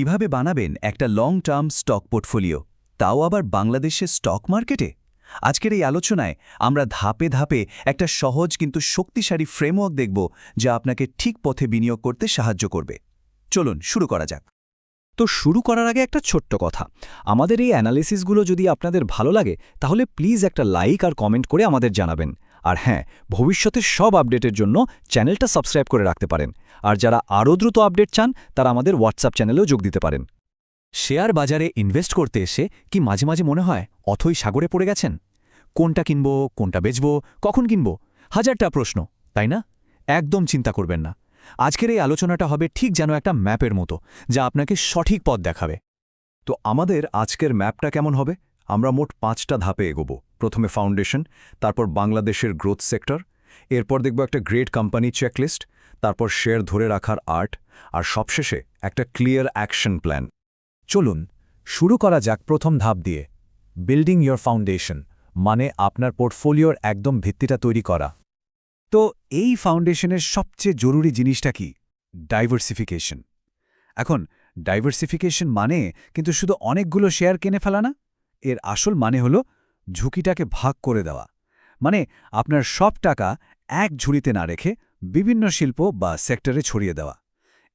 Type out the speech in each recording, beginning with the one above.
কীভাবে বানাবেন একটা লং টার্ম স্টক পোর্টফোলিও তাও আবার বাংলাদেশের স্টক মার্কেটে আজকের এই আলোচনায় আমরা ধাপে ধাপে একটা সহজ কিন্তু শক্তিশালী ফ্রেমওয়ার্ক দেখব যা আপনাকে ঠিক পথে বিনিয়োগ করতে সাহায্য করবে। চলুন শুরু করা যাক। তো শুরু করার আগে একটা ছোট্ট কথা। আমাদের এই অ্যানালিসিসগুলো যদি আপনাদের ভালো লাগে, তাহলে প্লিজ একটা লাইক আর কমেন্ট করে আমাদের জানাবেন। আর হ্যাঁ ভবিষ্যতের সব আপডেটের জন্য চ্যানেলটা সাবস্ক্রাইব করে রাখতে পারেন। আর যারা আরও দ্রুত আপডেট চান, তারা আমাদের হোয়াটসঅ্যাপ চ্যানেলেও যোগ দিতে পারেন। শেয়ার বাজারে ইনভেস্ট করতে এসে কি মাঝে মাঝে মনে হয় অথই সাগরে পড়ে গেছেন? কোনটা কিনব, কোনটা বেচব, কখন কিনব? হাজারটা প্রশ্ন, তাই না? একদম চিন্তা করবেন না। আজকের এই আলোচনাটা হবে ঠিক যেন একটা ম্যাপের মতো, যা আপনাকে সঠিক পথ দেখাবে। তো আমাদের আজকের ম্যাপটা কেমন হবে? আমরা মোট পাঁচটা ধাপে এগোবো। প্রথমে ফাউন্ডেশন, তারপর বাংলাদেশের গ্রোথ সেক্টর, এরপর দেখব একটা গ্রেট কোম্পানি চেকলিস্ট, তারপর শেয়ার ধরে রাখার আর্ট, আর সবশেষে একটা ক্লিয়ার অ্যাকশন প্ল্যান। চলুন, শুরু করা যাক প্রথম ধাপ দিয়ে। বিল্ডিং ইয়োর ফাউন্ডেশন মানে আপনার পোর্টফোলিওর একদম ভিত্তিটা তৈরি করা। তো এই ফাউন্ডেশনের সবচেয়ে জরুরি জিনিসটা কি? ডাইভার্সিফিকেশন। এখন, ডাইভার্সিফিকেশন মানে কিন্তু শুধু অনেকগুলো শেয়ার কিনে ফেলা না এর আসল মানে হল ঝুঁকিটাকে ভাগ করে দেওয়া। মানে আপনার সব টাকা এক ঝুড়িতে না রেখে বিভিন্ন শিল্প বা সেক্টরে ছড়িয়ে দেওয়া।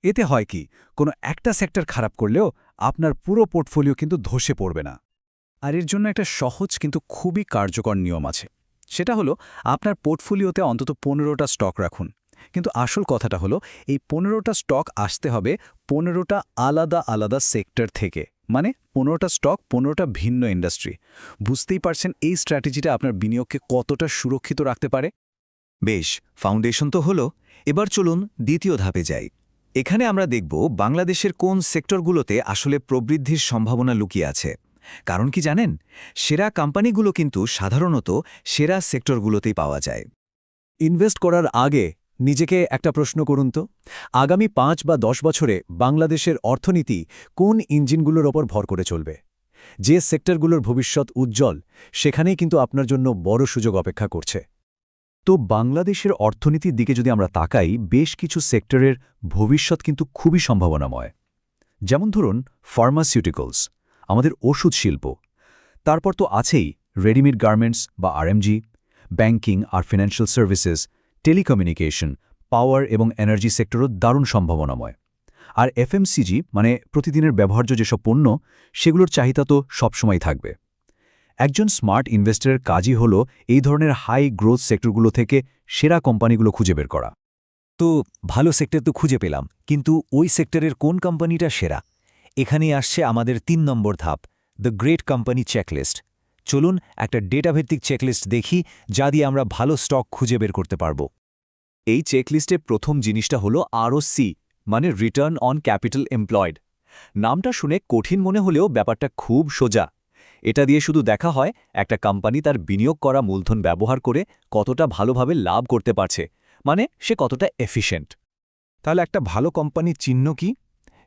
এতে হয় কি, কোনো একটা সেক্টর খারাপ করলেও আপনার পুরো পোর্টফোলিও কিন্তু ধসে পড়বে না। আর এর জন্য একটা সহজ কিন্তু খুবই কার্যকর নিয়ম আছে। সেটা হলো আপনার পোর্টফোলিওতে অন্তত পনেরোটা স্টক রাখুন। কিন্তু আসল কথাটা হলো এই পনেরোটা স্টক আসতে হবে পনেরোটা আলাদা আলাদা সেক্টর থেকে। মানে পনেরোটা স্টক পনেরোটা ভিন্ন ইন্ডাস্ট্রি বুঝতেই পারছেন এই স্ট্র্যাটেজিটা আপনার বিনিয়োগকে কতটা সুরক্ষিত রাখতে পারে? বেশ ফাউন্ডেশন তো হলো, এবার চলুন দ্বিতীয় ধাপে যাই। এখানে আমরা দেখব বাংলাদেশের কোন সেক্টরগুলোতে আসলে প্রবৃদ্ধির সম্ভাবনা লুকিয়ে আছে। কারণ কি জানেন? সেরা কোম্পানিগুলো কিন্তু সাধারণত সেরা সেক্টরগুলোতেই পাওয়া যায়। ইনভেস্ট করার আগে নিজেকে একটা প্রশ্ন করুন তো। আগামী পাঁচ বা দশ বছরে বাংলাদেশের অর্থনীতি কোন ইঞ্জিনগুলোর ওপর ভর করে চলবে? যে সেক্টরগুলোর ভবিষ্যৎ উজ্জ্বল, সেখানেই কিন্তু আপনার জন্য বড় সুযোগ অপেক্ষা করছে। তো বাংলাদেশের অর্থনীতির দিকে যদি আমরা তাকাই, বেশ কিছু সেক্টরের ভবিষ্যৎ কিন্তু খুবই সম্ভাবনাময়। যেমন ধরুন ফার্মাসিউটিক্যালস আমাদের ওষুধ শিল্প। তারপর তো আছেই রেডিমেড গার্মেন্টস বা আরএমজি ব্যাংকিং আর ফিনান্সিয়াল সার্ভিসেস টেলিকমিউনিকেশন, পাওয়ার এবং এনার্জি সেক্টরও দারুণ সম্ভাবনাময়। আর এফএমসিজি মানে প্রতিদিনের ব্যবহার্য যেসব পণ্য, সেগুলোর চাহিদা তো সবসময় থাকবে। একজন স্মার্ট ইনভেস্টরের কাজই হল এই ধরনের হাই গ্রোথ সেক্টরগুলো থেকে সেরা কোম্পানিগুলো খুঁজে বের করা। তো ভালো সেক্টর তো খুঁজে পেলাম, কিন্তু ওই সেক্টরের কোন কোম্পানিটা সেরা? এখানেই আসছে আমাদের তিন নম্বর ধাপ দ্য গ্রেট কোম্পানি চেকলিস্ট চলুন একটা ডেটাভিত্তিক চেকলিস্ট দেখি, যা দিয়ে আমরা ভালো স্টক খুঁজে বের করতে পারব। এই চেকলিস্টে প্রথম জিনিসটা হলো আরওসি মানে রিটার্ন অন ক্যাপিটাল এমপ্লয়েড। নামটা শুনে কঠিন মনে হলেও ব্যাপারটা খুব সোজা। এটা দিয়ে শুধু দেখা হয়, একটা কোম্পানি তার বিনিয়োগ করা মূলধন ব্যবহার করে কতটা ভালোভাবে লাভ করতে পারছে মানে সে কতটা এফিশিয়েন্ট। তাহলে একটা ভালো কোম্পানির চিহ্ন কি?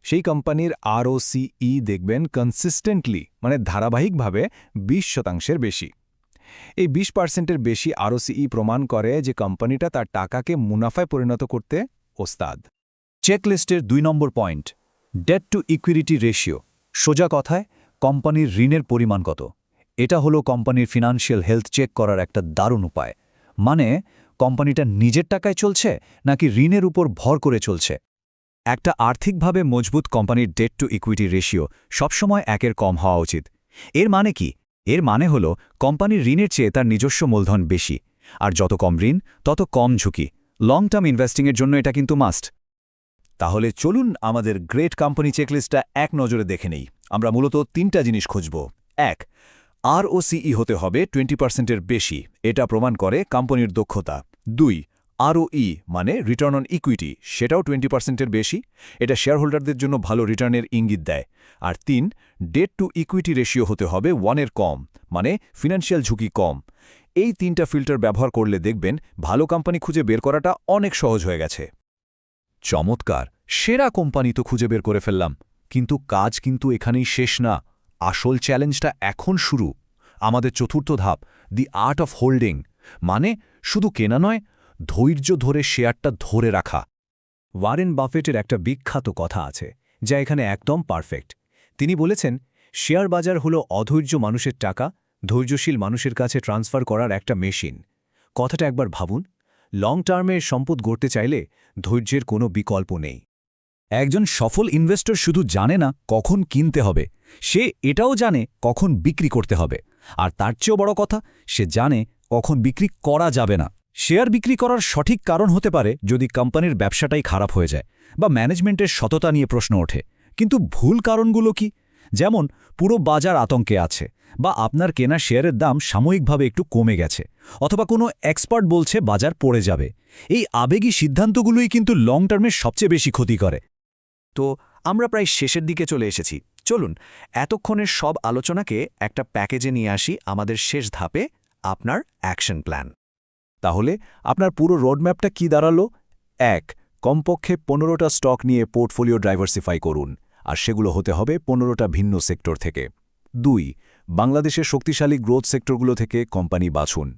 সেই কোম্পানির আরওসিই দেখবেন কনসিস্টেন্টলি মানে ধারাবাহিকভাবে ২০ শতাংশের বেশি। এই ২০ পার্সেন্টের বেশি আরওসিই প্রমাণ করে যে কোম্পানিটা তার টাকাকে মুনাফায় পরিণত করতে ওস্তাদ। চেকলিস্টের দুই নম্বর point debt to equity ratio সোজা কথায়, কোম্পানির ঋণের পরিমাণ কত? এটা হলো কোম্পানির ফিনান্সিয়াল হেলথ চেক করার একটা দারুণ উপায়। মানে কোম্পানিটা নিজের টাকায় চলছে নাকি ঋণের উপর ভর করে চলছে? একটা আর্থিকভাবে মজবুত কোম্পানির ডেট টু ইকুইটি রেশিও সবসময় একের কম হওয়া উচিত। এর মানে কি? এর মানে হল, কোম্পানির ঋণের চেয়ে তার নিজস্ব মূলধন বেশি। আর যত কম ঋণ, তত কম ঝুঁকি। লং টার্ম ইনভেস্টিংয়ের জন্য এটা কিন্তু মাস্ট তাহলে চলুন আমাদের গ্রেট কোম্পানি চেকলিস্টটা এক নজরে দেখে নেই। আমরা মূলত তিনটা জিনিস খুঁজব। এক আরওসিই হতে হবে টোয়েন্টি পার্সেন্টের বেশি। এটা প্রমাণ করে কোম্পানির দক্ষতা। দুই আরওই মানে রিটার্ন অন ইকুইটি সেটাও টোয়েন্টি পার্সেন্টের বেশি। এটা শেয়ারহোল্ডারদের জন্য ভালো রিটার্নের ইঙ্গিত দেয়। আর তিন ডেট টু ইকুইটি রেশিও হতে হবে ওয়ানের কম মানে ফিনান্সিয়াল ঝুঁকি কম। এই তিনটা ফিল্টার ব্যবহার করলে দেখবেন ভালো কোম্পানি খুঁজে বের করাটা অনেক সহজ হয়ে গেছে। চমৎকার! সেরা কোম্পানি তো খুঁজে বের করে ফেললাম। কিন্তু কাজ কিন্তু এখানেই শেষ না। আসল চ্যালেঞ্জটা এখন শুরু। আমাদের চতুর্থ ধাপ দি আর্ট অফ হোল্ডিং মানে শুধু কেনা নয় ধৈর্য ধরে শেয়ারটা ধরে রাখা। ওয়ারেন বাফেটের একটা বিখ্যাত কথা আছে, যা এখানে একদম পারফেক্ট। তিনি বলেছেন, শেয়ার বাজার হলো অধৈর্য মানুষের টাকা, ধৈর্যশীল মানুষের কাছে ট্রান্সফার করার একটা মেশিন। কথাটা একবার ভাবুন, লং টার্মে সম্পদ গড়তে চাইলে ধৈর্যের কোনো বিকল্প নেই। একজন সফল ইনভেস্টর শুধু জানে না কখন কিনতে হবে, সে এটাও জানে কখন বিক্রি করতে হবে। আর তার চেয়েও বড় কথা, সে জানে কখন বিক্রি করা যাবে না। শেয়ার বিক্রি করার সঠিক কারণ হতে পারে যদি কোম্পানির ব্যবসাটাই খারাপ হয়ে যায় বা ম্যানেজমেন্টের সততা নিয়ে প্রশ্ন ওঠে। কিন্তু ভুল কারণগুলো কি? যেমন, পুরো বাজার আতঙ্কে আছে বা আপনার কেনা শেয়ারের দাম সাময়িকভাবে একটু কমে গেছে অথবা কোনো এক্সপার্ট বলছে বাজার পড়ে যাবে। এই আবেগী সিদ্ধান্তগুলোই কিন্তু লং টার্মে সবচেয়ে বেশি ক্ষতি করে। তো, আমরা প্রায় শেষের দিকে চলে এসেছি। চলুন, এতক্ষণের সব আলোচনাকে একটা প্যাকেজে নিয়ে আসি আমাদের শেষ ধাপে আপনার অ্যাকশন প্ল্যান। তাহলে আপনার পুরো রোডম্যাপটা কি দাঁড়াল? এক, কমপক্ষে পনেরোটা স্টক নিয়ে পোর্টফোলিও ডাইভার্সিফাই করুন, আর সেগুলো হতে হবে পনেরোটা ভিন্ন সেক্টর থেকে। দুই, বাংলাদেশের শক্তিশালী গ্রোথ সেক্টরগুলো থেকে কোম্পানি বাছুন।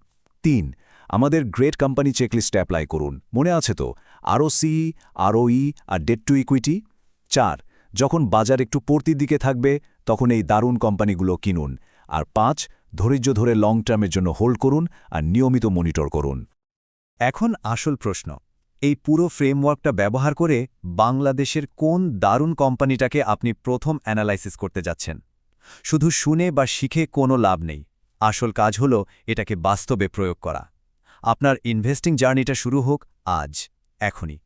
তিন, আমাদের গ্রেট কোম্পানি চেকলিস্ট অ্যাপ্লাই করুন। মনে আছে তো? আরও সি আরওই আর ডেট টু ইকুইটি? চার, যখন বাজার একটু পড়তির দিকে থাকবে, তখন এই দারুণ কোম্পানিগুলো কিনুন। আর পাঁচ ধৈর্য ধরে লং টার্মের জন্য হোল্ড করুন আর নিয়মিত মনিটর করুন। এখন আসল প্রশ্ন, এই পুরো ফ্রেমওয়ার্কটা ব্যবহার করে বাংলাদেশের কোন দারুণ কোম্পানিটাকে আপনি প্রথম অ্যানালাইসিস করতে যাচ্ছেন? শুধু শুনে বা শিখে কোনো লাভ নেই। আসল কাজ হল এটাকে বাস্তবে প্রয়োগ করা। আপনার ইনভেস্টিং জার্নিটা শুরু হোক আজ, এখনই।